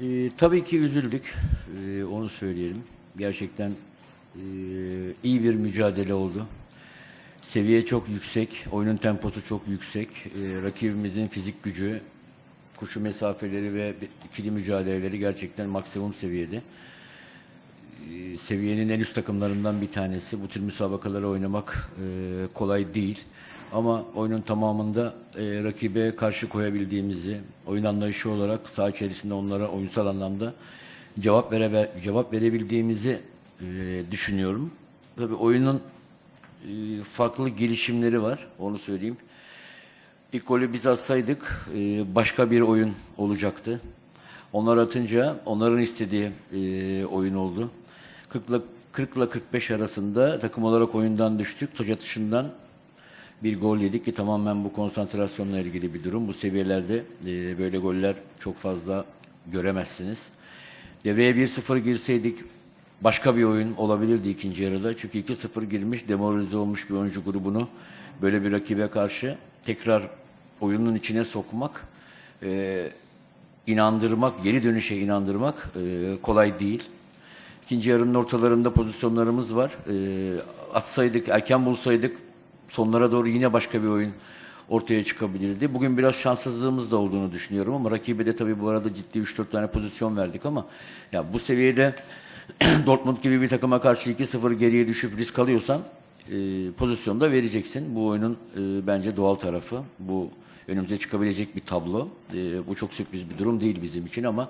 Ee, tabii ki üzüldük. Ee, onu söyleyelim. Gerçekten e, iyi bir mücadele oldu. Seviye çok yüksek, oyunun temposu çok yüksek. Ee, rakibimizin fizik gücü, koşu mesafeleri ve ikili mücadeleleri gerçekten maksimum seviyede. Ee, seviyenin en üst takımlarından bir tanesi. Bu tür müsabakaları oynamak e, kolay değil. Ama oyunun tamamında e, rakibe karşı koyabildiğimizi, oyun anlayışı olarak saha içerisinde onlara oyunsal anlamda cevap vere cevap verebildiğimizi e, düşünüyorum. Tabii oyunun e, farklı gelişimleri var, onu söyleyeyim. İlk golü biz atsaydık e, başka bir oyun olacaktı. Onlar atınca onların istediği e, oyun oldu. 40 ile 40 ile 45 arasında takım olarak oyundan düştük. Taç atışından bir gol yedik ki tamamen bu konsantrasyonla ilgili bir durum. Bu seviyelerde e, böyle goller çok fazla göremezsiniz. Devreye 1-0 girseydik başka bir oyun olabilirdi ikinci yarıda. Çünkü 2-0 girmiş, demoralize olmuş bir oyuncu grubunu böyle bir rakibe karşı tekrar oyunun içine sokmak, e, inandırmak, geri dönüşe inandırmak e, kolay değil. İkinci yarının ortalarında pozisyonlarımız var. E, atsaydık, erken bulsaydık sonlara doğru yine başka bir oyun ortaya çıkabilirdi. Bugün biraz şanssızlığımız da olduğunu düşünüyorum ama rakibe de tabii bu arada ciddi 3-4 tane pozisyon verdik ama ya bu seviyede Dortmund gibi bir takıma karşı 2-0 geriye düşüp risk alıyorsan e, pozisyonda vereceksin. Bu oyunun e, bence doğal tarafı. Bu önümüze çıkabilecek bir tablo. E, bu çok sürpriz bir durum değil bizim için ama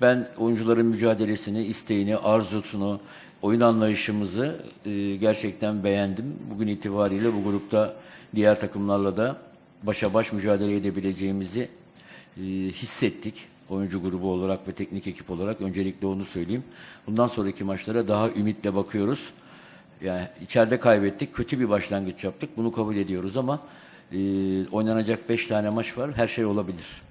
ben oyuncuların mücadelesini, isteğini, arzusunu, oyun anlayışımızı e, gerçekten beğendim. Bugün itibariyle bu grupta diğer takımlarla da başa baş mücadele edebileceğimizi e, hissettik. Oyuncu grubu olarak ve teknik ekip olarak öncelikle onu söyleyeyim. Bundan sonraki maçlara daha ümitle bakıyoruz. Yani içeride kaybettik, kötü bir başlangıç yaptık. Bunu kabul ediyoruz ama e, oynanacak 5 tane maç var. Her şey olabilir.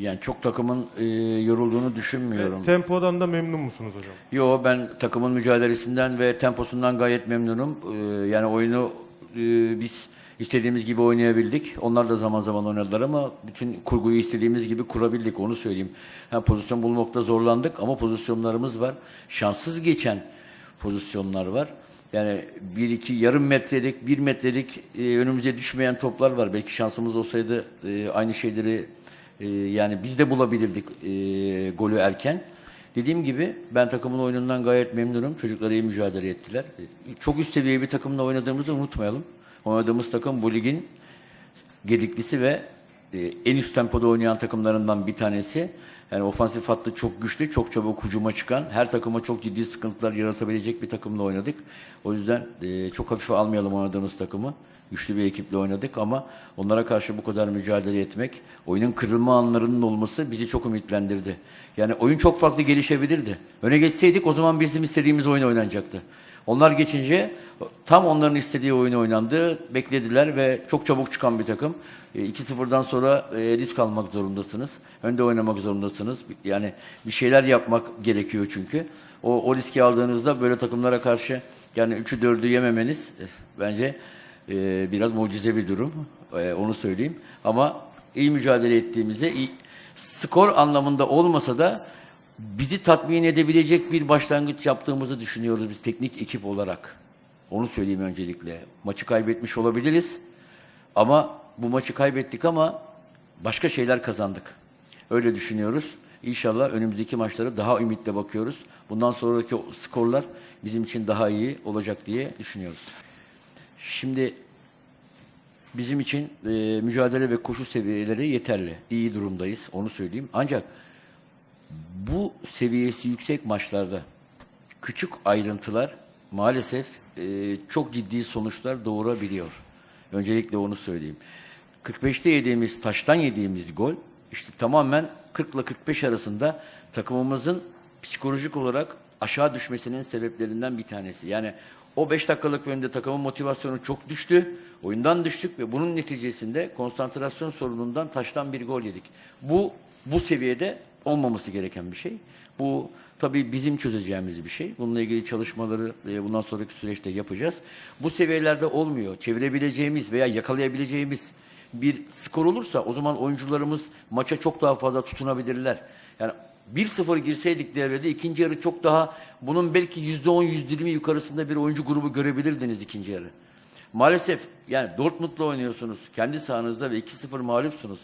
Yani çok takımın e, yorulduğunu düşünmüyorum. Tempodan da memnun musunuz hocam? Yo ben takımın mücadelesinden ve temposundan gayet memnunum. Ee, yani oyunu e, biz istediğimiz gibi oynayabildik. Onlar da zaman zaman oynadılar ama bütün kurguyu istediğimiz gibi kurabildik onu söyleyeyim. Ha, pozisyon bulmakta zorlandık ama pozisyonlarımız var. Şanssız geçen pozisyonlar var. Yani bir iki yarım metrelik, bir metrelik e, önümüze düşmeyen toplar var. Belki şansımız olsaydı e, aynı şeyleri e, yani biz de bulabilirdik e, golü erken. Dediğim gibi ben takımın oyunundan gayet memnunum. Çocuklar iyi mücadele ettiler. E, Çok üst seviye bir takımla oynadığımızı unutmayalım. Oynadığımız takım bu ligin gediklisi ve e, en üst tempoda oynayan takımlarından bir tanesi. Yani ofansif hattı çok güçlü, çok çabuk hücuma çıkan, her takıma çok ciddi sıkıntılar yaratabilecek bir takımla oynadık. O yüzden e, çok hafife almayalım oynadığımız takımı. Güçlü bir ekiple oynadık ama onlara karşı bu kadar mücadele etmek, oyunun kırılma anlarının olması bizi çok ümitlendirdi. Yani oyun çok farklı gelişebilirdi. Öne geçseydik o zaman bizim istediğimiz oyun oynanacaktı. Onlar geçince tam onların istediği oyun oynandı. Beklediler ve çok çabuk çıkan bir takım. E, 2-0'dan sonra e, risk almak zorundasınız. Önde oynamak zorundasınız. Yani bir şeyler yapmak gerekiyor çünkü. O, o riski aldığınızda böyle takımlara karşı yani 3'ü 4'ü yememeniz e, bence e, biraz mucize bir durum. E, onu söyleyeyim. Ama iyi mücadele ettiğimize iyi, skor anlamında olmasa da bizi tatmin edebilecek bir başlangıç yaptığımızı düşünüyoruz biz teknik ekip olarak. Onu söyleyeyim öncelikle. Maçı kaybetmiş olabiliriz ama bu maçı kaybettik ama başka şeyler kazandık. Öyle düşünüyoruz. İnşallah önümüzdeki maçlara daha ümitle bakıyoruz. Bundan sonraki skorlar bizim için daha iyi olacak diye düşünüyoruz. Şimdi bizim için e, mücadele ve koşu seviyeleri yeterli. İyi durumdayız, onu söyleyeyim. Ancak bu seviyesi yüksek maçlarda küçük ayrıntılar maalesef e, çok ciddi sonuçlar doğurabiliyor. Öncelikle onu söyleyeyim. 45'te yediğimiz, taştan yediğimiz gol işte tamamen 40 ile 45 arasında takımımızın psikolojik olarak aşağı düşmesinin sebeplerinden bir tanesi. Yani o 5 dakikalık bölümde takımın motivasyonu çok düştü. Oyundan düştük ve bunun neticesinde konsantrasyon sorunundan taştan bir gol yedik. Bu bu seviyede olmaması gereken bir şey. Bu tabii bizim çözeceğimiz bir şey. Bununla ilgili çalışmaları e, bundan sonraki süreçte yapacağız. Bu seviyelerde olmuyor. Çevirebileceğimiz veya yakalayabileceğimiz bir skor olursa o zaman oyuncularımız maça çok daha fazla tutunabilirler. Yani 1-0 girseydik devrede ikinci yarı çok daha bunun belki %10 %20 yukarısında bir oyuncu grubu görebilirdiniz ikinci yarı. Maalesef yani Dortmund'la oynuyorsunuz. Kendi sahanızda ve 2-0 mağlupsunuz.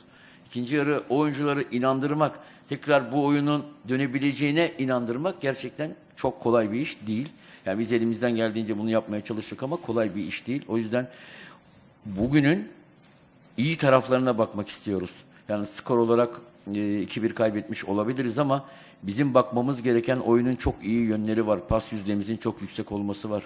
İkinci yarı oyuncuları inandırmak, tekrar bu oyunun dönebileceğine inandırmak gerçekten çok kolay bir iş değil. Yani biz elimizden geldiğince bunu yapmaya çalıştık ama kolay bir iş değil. O yüzden bugünün iyi taraflarına bakmak istiyoruz. Yani skor olarak e, 2-1 kaybetmiş olabiliriz ama bizim bakmamız gereken oyunun çok iyi yönleri var. Pas yüzdemizin çok yüksek olması var.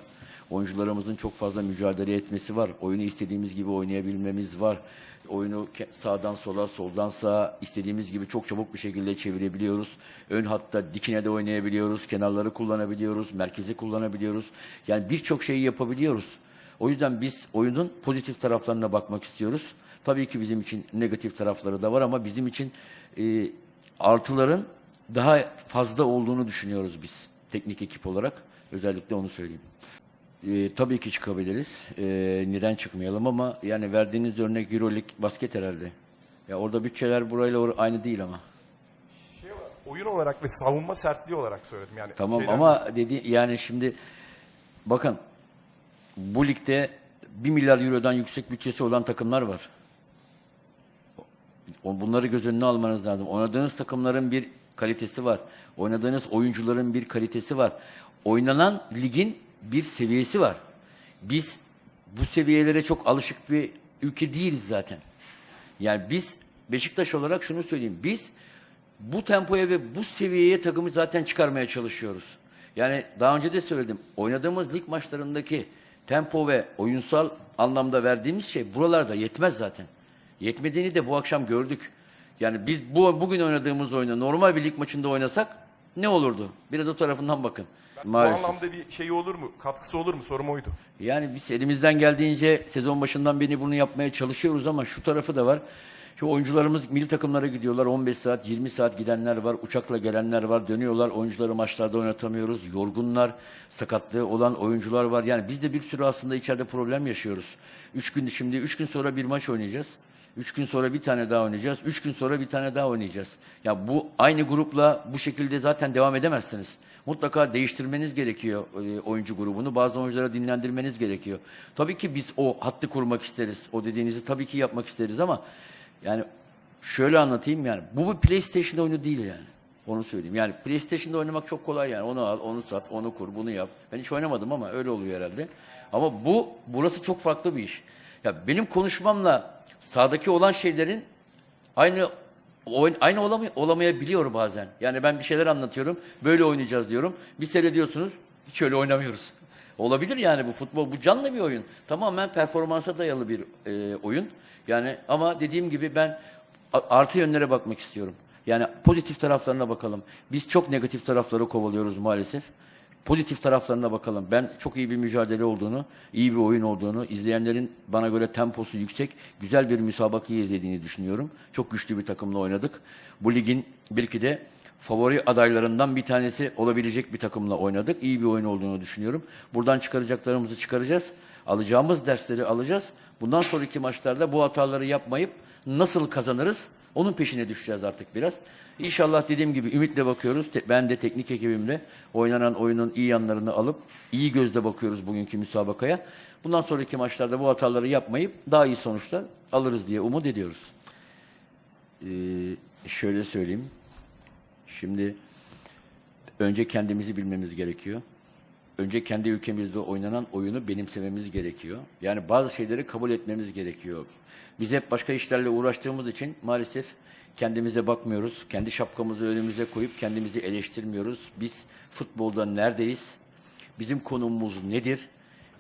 Oyuncularımızın çok fazla mücadele etmesi var. Oyunu istediğimiz gibi oynayabilmemiz var. Oyunu sağdan sola, soldan sağa istediğimiz gibi çok çabuk bir şekilde çevirebiliyoruz. Ön hatta dikine de oynayabiliyoruz. Kenarları kullanabiliyoruz. Merkezi kullanabiliyoruz. Yani birçok şeyi yapabiliyoruz. O yüzden biz oyunun pozitif taraflarına bakmak istiyoruz. Tabii ki bizim için negatif tarafları da var ama bizim için e, artıların daha fazla olduğunu düşünüyoruz biz teknik ekip olarak. Özellikle onu söyleyeyim. E, tabii ki çıkabiliriz. E, neden çıkmayalım ama yani verdiğiniz örnek Euroleague basket herhalde. Ya orada bütçeler burayla or- aynı değil ama. Şey oyun olarak ve savunma sertliği olarak söyledim. Yani Tamam şeyden- ama dedi yani şimdi bakın bu ligde 1 milyar eurodan yüksek bütçesi olan takımlar var. O- Bunları göz önüne almanız lazım. Oynadığınız takımların bir kalitesi var. Oynadığınız oyuncuların bir kalitesi var. Oynanan ligin bir seviyesi var. Biz bu seviyelere çok alışık bir ülke değiliz zaten. Yani biz Beşiktaş olarak şunu söyleyeyim. Biz bu tempoya ve bu seviyeye takımı zaten çıkarmaya çalışıyoruz. Yani daha önce de söyledim. Oynadığımız lig maçlarındaki tempo ve oyunsal anlamda verdiğimiz şey buralarda yetmez zaten. Yetmediğini de bu akşam gördük. Yani biz bu bugün oynadığımız oyunu normal bir lig maçında oynasak ne olurdu? Biraz o tarafından bakın. Bu Maalesef. anlamda bir şey olur mu? Katkısı olur mu? Sorum oydu. Yani biz elimizden geldiğince sezon başından beri bunu yapmaya çalışıyoruz ama şu tarafı da var. Şu oyuncularımız milli takımlara gidiyorlar. 15 saat, 20 saat gidenler var. Uçakla gelenler var. Dönüyorlar. Oyuncuları maçlarda oynatamıyoruz. Yorgunlar, sakatlığı olan oyuncular var. Yani biz de bir sürü aslında içeride problem yaşıyoruz. 3 gün şimdi 3 gün sonra bir maç oynayacağız. 3 gün sonra bir tane daha oynayacağız. 3 gün sonra bir tane daha oynayacağız. Ya bu aynı grupla bu şekilde zaten devam edemezsiniz. Mutlaka değiştirmeniz gerekiyor e, oyuncu grubunu. Bazı oyunculara dinlendirmeniz gerekiyor. Tabii ki biz o hattı kurmak isteriz. O dediğinizi tabii ki yapmak isteriz ama yani şöyle anlatayım yani. Bu bir PlayStation oyunu değil yani. Onu söyleyeyim. Yani PlayStation'da oynamak çok kolay yani. Onu al, onu sat, onu kur, bunu yap. Ben hiç oynamadım ama öyle oluyor herhalde. Ama bu burası çok farklı bir iş. Ya benim konuşmamla sahadaki olan şeylerin aynı aynı olamay olamayabiliyor bazen. Yani ben bir şeyler anlatıyorum. Böyle oynayacağız diyorum. Bir seyrediyorsunuz. Hiç öyle oynamıyoruz. Olabilir yani bu futbol. Bu canlı bir oyun. Tamamen performansa dayalı bir e, oyun. Yani ama dediğim gibi ben artı yönlere bakmak istiyorum. Yani pozitif taraflarına bakalım. Biz çok negatif tarafları kovalıyoruz maalesef. Pozitif taraflarına bakalım. Ben çok iyi bir mücadele olduğunu, iyi bir oyun olduğunu, izleyenlerin bana göre temposu yüksek, güzel bir müsabakayı izlediğini düşünüyorum. Çok güçlü bir takımla oynadık. Bu ligin belki de favori adaylarından bir tanesi olabilecek bir takımla oynadık. İyi bir oyun olduğunu düşünüyorum. Buradan çıkaracaklarımızı çıkaracağız. Alacağımız dersleri alacağız. Bundan sonraki maçlarda bu hataları yapmayıp nasıl kazanırız? Onun peşine düşeceğiz artık biraz. İnşallah dediğim gibi ümitle bakıyoruz. Ben de teknik ekibimle oynanan oyunun iyi yanlarını alıp iyi gözle bakıyoruz bugünkü müsabakaya. Bundan sonraki maçlarda bu hataları yapmayıp daha iyi sonuçlar alırız diye umut ediyoruz. Ee, şöyle söyleyeyim. Şimdi önce kendimizi bilmemiz gerekiyor. Önce kendi ülkemizde oynanan oyunu benimsememiz gerekiyor. Yani bazı şeyleri kabul etmemiz gerekiyor. Biz hep başka işlerle uğraştığımız için maalesef kendimize bakmıyoruz. Kendi şapkamızı önümüze koyup kendimizi eleştirmiyoruz. Biz futbolda neredeyiz? Bizim konumumuz nedir?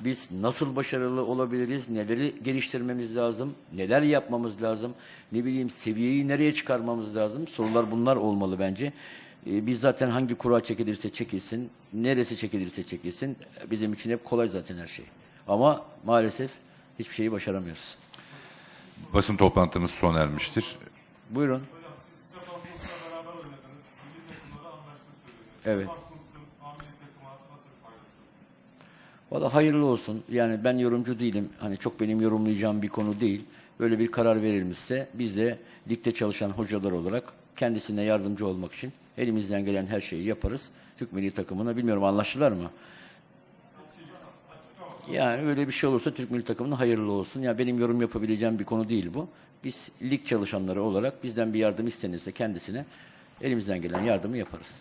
Biz nasıl başarılı olabiliriz? Neleri geliştirmemiz lazım? Neler yapmamız lazım? Ne bileyim seviyeyi nereye çıkarmamız lazım? Sorular bunlar olmalı bence. Ee, Biz zaten hangi kura çekilirse çekilsin, neresi çekilirse çekilsin bizim için hep kolay zaten her şey. Ama maalesef hiçbir şeyi başaramıyoruz. Basın toplantımız sona ermiştir. Buyurun. Evet. Valla hayırlı olsun. Yani ben yorumcu değilim. Hani çok benim yorumlayacağım bir konu değil. böyle bir karar verilmişse biz de ligde çalışan hocalar olarak kendisine yardımcı olmak için elimizden gelen her şeyi yaparız. Türk milli takımına bilmiyorum anlaştılar mı? Yani öyle bir şey olursa Türk milli takımına hayırlı olsun. Ya benim yorum yapabileceğim bir konu değil bu. Biz lig çalışanları olarak bizden bir yardım istenirse kendisine elimizden gelen yardımı yaparız.